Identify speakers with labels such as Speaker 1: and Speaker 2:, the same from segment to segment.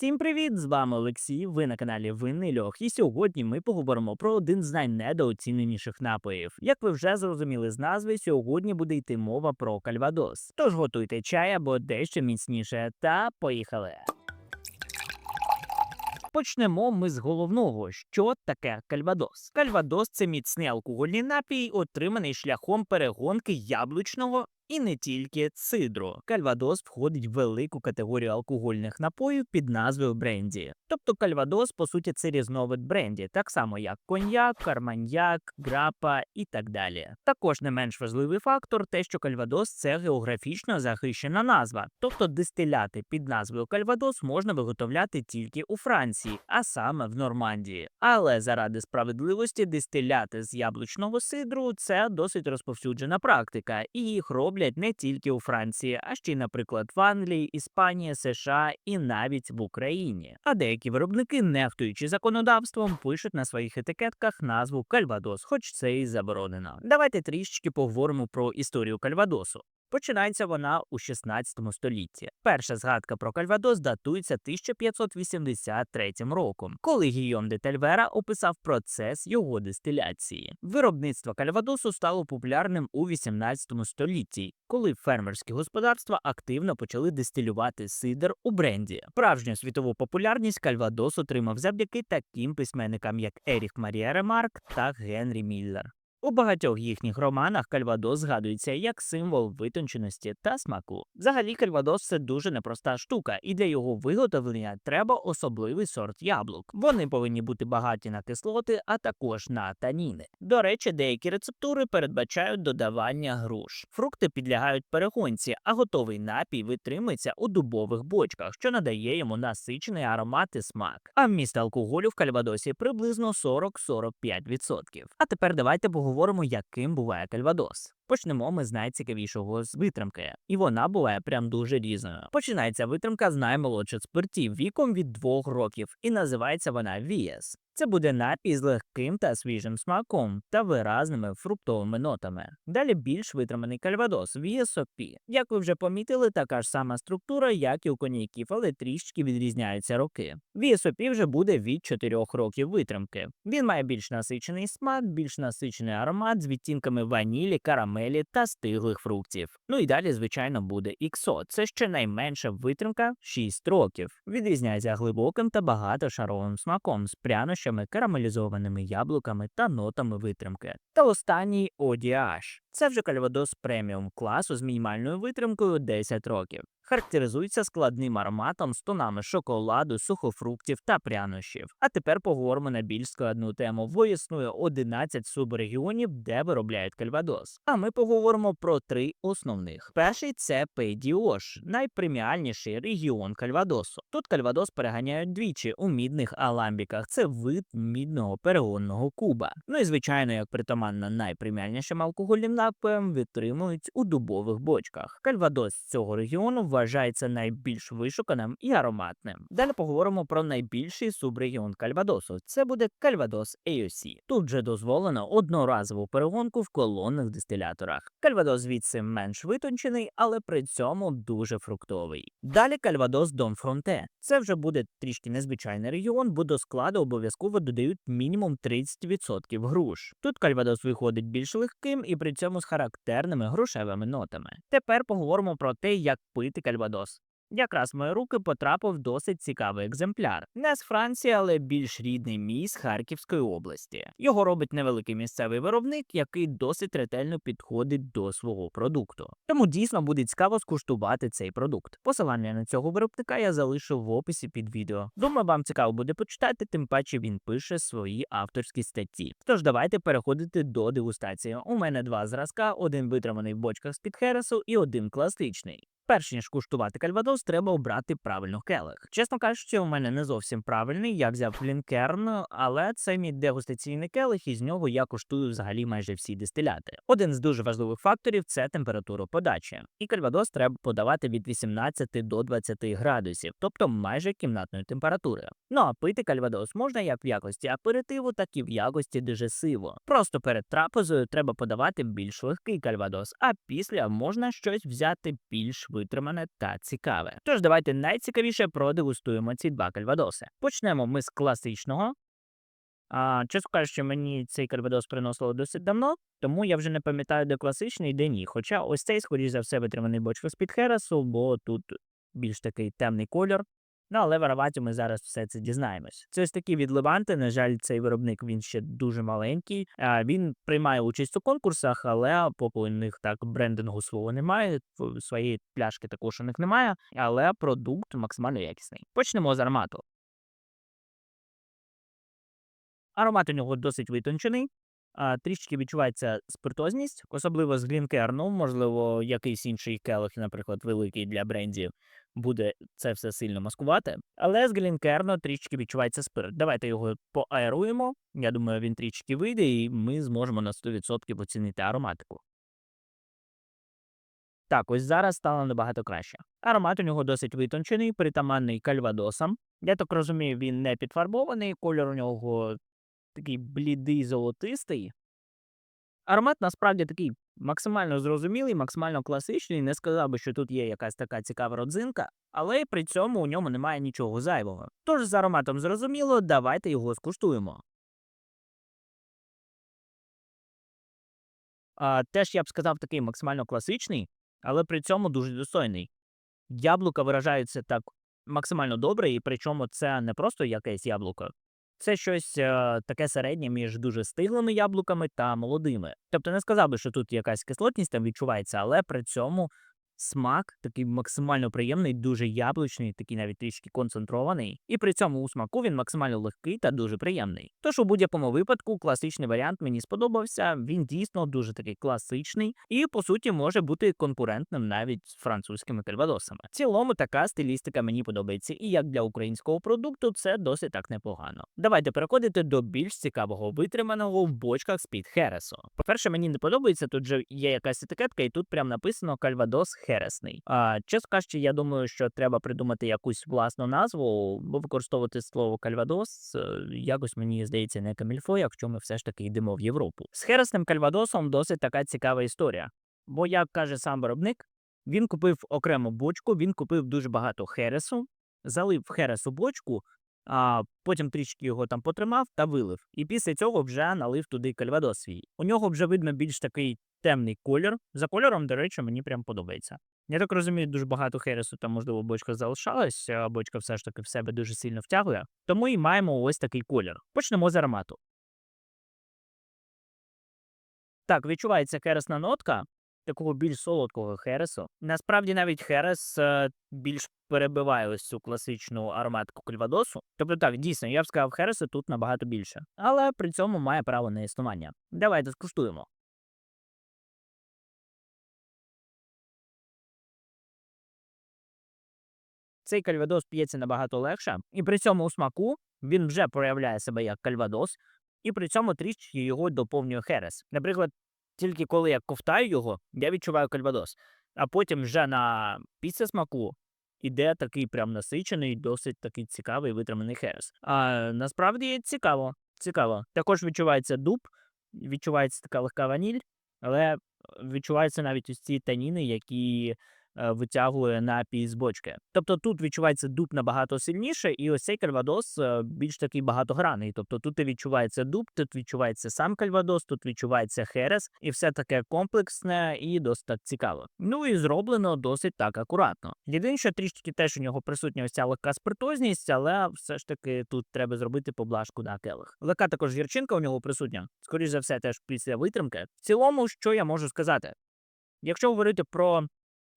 Speaker 1: Всім привіт! З вами Олексій. Ви на каналі Винний Льох. І сьогодні ми поговоримо про один з найнедооціненіших напоїв. Як ви вже зрозуміли з назви, сьогодні буде йти мова про кальвадос. Тож готуйте чай або дещо міцніше, та поїхали. Почнемо ми з головного, що таке кальвадос. Кальвадос це міцний алкогольний напій, отриманий шляхом перегонки яблучного і не тільки цидру. Кальвадос входить в велику категорію алкогольних напоїв під назвою бренді. Тобто кальвадос, по суті, це різновид бренді, так само як коньяк, карманьяк, грапа і так далі. Також не менш важливий фактор те, що кальвадос це географічно захищена назва, тобто дистиляти під назвою кальвадос можна виготовляти тільки у Франції, а саме в Нормандії. Але заради справедливості дистиляти з яблучного сидру це досить розповсюджена практика, і їх роблять не тільки у Франції, а ще й, наприклад, в Англії, Іспанії, США і навіть в Україні. А деякі виробники, нехтуючи законодавством, пишуть на своїх етикетках назву Кальвадос, хоч це і заборонено. Давайте трішечки поговоримо про історію Кальвадосу. Починається вона у 16 столітті. Перша згадка про Кальвадос датується 1583 роком, коли Гійом де Тельвера описав процес його дистиляції. Виробництво Кальвадосу стало популярним у 18 столітті, коли фермерські господарства активно почали дистилювати сидр у бренді. Справжню світову популярність Кальвадос отримав завдяки таким письменникам, як Еріх Марія Ремарк та Генрі Міллер. У багатьох їхніх романах Кальвадос згадується як символ витонченості та смаку. Взагалі, Кальвадос це дуже непроста штука, і для його виготовлення треба особливий сорт яблук. Вони повинні бути багаті на кислоти, а також на таніни. До речі, деякі рецептури передбачають додавання груш. Фрукти підлягають перегонці, а готовий напій витримується у дубових бочках, що надає йому насичений аромат і смак. А вміст алкоголю в Кальвадосі приблизно 40-45%. А тепер давайте поговоримо поговоримо, яким буває кальвадос. Почнемо ми з найцікавішого з витримки, і вона буває прям дуже різною. Починається витримка з наймолодших спиртів віком від 2 років, і називається вона Вієс. Це буде напій з легким та свіжим смаком та виразними фруктовими нотами. Далі більш витриманий кальвадос VSOP. Як ви вже помітили, така ж сама структура, як і у коньяків, але трішки відрізняються роки. VSOP вже буде від 4 років витримки. Він має більш насичений смак, більш насичений аромат з відтінками ванілі, карамелі та стиглих фруктів. Ну і далі, звичайно, буде іксо. Це ще найменша витримка 6 років. Відрізняється глибоким та багатошаровим смаком з прянощами карамелізованими яблуками та нотами витримки. Та останній ODH. Це вже кальвадос преміум класу з мінімальною витримкою 10 років. Характеризується складним ароматом з тонами шоколаду, сухофруктів та прянощів. А тепер поговоримо на більш складну тему. Бо існує 11 субрегіонів, де виробляють кальвадос. А ми поговоримо про три основних. Перший це Пейдіош, найпреміальніший регіон кальвадосу. Тут кальвадос переганяють двічі у мідних аламбіках. Це вид мідного перегонного куба. Ну і звичайно, як притаманно найпреміальнішим алкогольним напоям, витримують у дубових бочках. Кальвадос з цього регіону вважається найбільш вишуканим і ароматним. Далі поговоримо про найбільший субрегіон Кальвадосу. Це буде Кальвадос AOC. Тут же дозволено одноразову перегонку в колонних дистиляторах. Кальвадос звідси менш витончений, але при цьому дуже фруктовий. Далі Кальвадос Дон Фронте. Це вже буде трішки незвичайний регіон, бо до складу обов'язково додають мінімум 30% груш. Тут Кальвадос виходить більш легким і при цьому з характерними грушевими нотами. Тепер поговоримо про те, як пити кальвадос. Якраз в мої руки потрапив досить цікавий екземпляр. Не з Франції, але більш рідний мій з Харківської області. Його робить невеликий місцевий виробник, який досить ретельно підходить до свого продукту. Тому дійсно буде цікаво скуштувати цей продукт. Посилання на цього виробника я залишу в описі під відео. Думаю, вам цікаво буде почитати, тим паче він пише свої авторські статті. Тож давайте переходити до дегустації. У мене два зразка: один витриманий в бочках з під Хересу і один класичний. Перш ніж куштувати кальвадос, треба обрати правильно келих. Чесно кажучи, у мене не зовсім правильний. Я взяв Лінкерн, але це мій дегустаційний келих, і з нього я куштую взагалі майже всі дистиляти. Один з дуже важливих факторів це температура подачі. І кальвадос треба подавати від 18 до 20 градусів, тобто майже кімнатної температури. Ну а пити кальвадос можна як в якості аперитиву, так і в якості дежесиву. Просто перед трапезою треба подавати більш легкий кальвадос, а після можна щось взяти більш витримане та цікаве. Тож давайте найцікавіше продегустуємо ці два кальвадоси. Почнемо ми з класичного. А, чесно кажучи, мені цей кальвадос приносило досить давно, тому я вже не пам'ятаю, де класичний, де ні. Хоча ось цей, скоріш за все, витриманий бочка з-під Хересу, бо тут більш такий темний кольор. Ну, але в ароматі ми зараз все це дізнаємось. Це ось такі від Леванти. На жаль, цей виробник він ще дуже маленький. Він приймає участь у конкурсах, але поки у них так брендингу свого немає. Своєї пляшки також у них немає, але продукт максимально якісний. Почнемо з аромату. Аромат у нього досить витончений. А, трішки відчувається спиртозність, особливо з Глінкерну, можливо, якийсь інший келих, наприклад, великий для брендів, буде це все сильно маскувати. Але з Глінкерну трішки відчувається спирт. Давайте його поаеруємо. Я думаю, він трішки вийде, і ми зможемо на 100% оцінити ароматику. Так, ось зараз стало набагато краще. Аромат у нього досить витончений, притаманний кальвадосам. Я так розумію, він не підфарбований, кольор у нього такий блідий золотистий. Аромат насправді такий максимально зрозумілий, максимально класичний. Не сказав би, що тут є якась така цікава родзинка, але при цьому у ньому немає нічого зайвого. Тож з ароматом зрозуміло, давайте його скуштуємо. А, теж я б сказав такий максимально класичний, але при цьому дуже достойний. Яблука виражаються так максимально добре, і причому це не просто якесь яблуко. Це щось е, таке середнє між дуже стиглими яблуками та молодими. Тобто не сказав би, що тут якась кислотність там відчувається, але при цьому смак такий максимально приємний, дуже яблучний, такий навіть трішки концентрований. І при цьому у смаку він максимально легкий та дуже приємний. Тож у будь-якому випадку класичний варіант мені сподобався. Він дійсно дуже такий класичний і по суті може бути конкурентним навіть з французькими кальвадосами. В цілому така стилістика мені подобається, і як для українського продукту це досить так непогано. Давайте переходити до більш цікавого витриманого в бочках з-під Хересу. По-перше, мені не подобається, тут же є якась етикетка, і тут прям написано Кальвадос Хересний. А чесно кажучи, я думаю, що треба придумати якусь власну назву, бо використовувати слово Кальвадос е, якось мені здається не камільфо, якщо ми все ж таки йдемо в Європу. З Хересним Кальвадосом досить така цікава історія. Бо, як каже сам виробник, він купив окрему бочку, він купив дуже багато хересу, залив хересу бочку, а потім трішки його там потримав та вилив. І після цього вже налив туди кальвадос свій. У нього вже видно більш такий темний колір. За кольором, до речі, мені прям подобається. Я так розумію, дуже багато хересу там, можливо, бочка залишалась, а бочка все ж таки в себе дуже сильно втягує. Тому і маємо ось такий колір. Почнемо з аромату. Так, відчувається хересна нотка, такого більш солодкого хересу. Насправді навіть херес е, більш перебиває ось цю класичну ароматику кальвадосу. Тобто так, дійсно, я б сказав, хересу тут набагато більше. Але при цьому має право на існування. Давайте скуштуємо. Цей кальвадос п'ється набагато легше, і при цьому у смаку він вже проявляє себе як кальвадос, і при цьому трішки його доповнює херес. Наприклад, тільки коли я ковтаю його, я відчуваю кальвадос. А потім вже на після смаку іде такий прям насичений, досить такий цікавий витриманий херес. А насправді цікаво. Цікаво. Також відчувається дуб, відчувається така легка ваніль, але відчуваються навіть ось ці таніни, які витягує напій з бочки. Тобто тут відчувається дуб набагато сильніше, і ось цей кальвадос е, більш такий багатогранний. Тобто тут і відчувається дуб, тут відчувається сам кальвадос, тут відчувається херес, і все таке комплексне і досить так цікаво. Ну і зроблено досить так акуратно. Єдине, що трішки теж у нього присутня ось ця легка спиртозність, але все ж таки тут треба зробити поблажку на келих. Легка також гірчинка у нього присутня. Скоріше за все, теж після витримки. В цілому, що я можу сказати? Якщо говорити про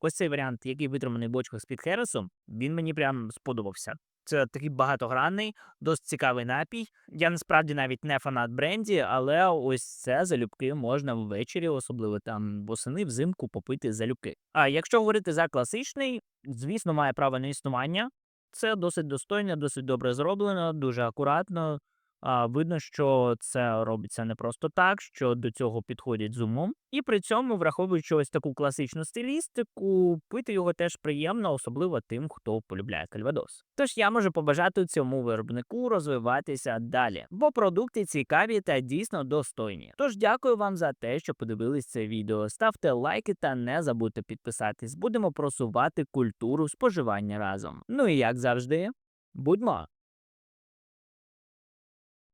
Speaker 1: ось цей варіант, який витриманий в бочках з-під Хересу, він мені прям сподобався. Це такий багатогранний, досить цікавий напій. Я насправді навіть не фанат бренді, але ось це залюбки можна ввечері, особливо там восени, взимку попити залюбки. А якщо говорити за класичний, звісно, має право на існування. Це досить достойно, досить добре зроблено, дуже акуратно. Видно, що це робиться не просто так, що до цього підходять з умом. І при цьому, враховуючи ось таку класичну стилістику, пити його теж приємно, особливо тим, хто полюбляє кальвадос. Тож я можу побажати цьому виробнику розвиватися далі, бо продукти цікаві та дійсно достойні. Тож дякую вам за те, що подивились це відео. Ставте лайки та не забудьте підписатись. Будемо просувати культуру споживання разом. Ну і як завжди, будьмо!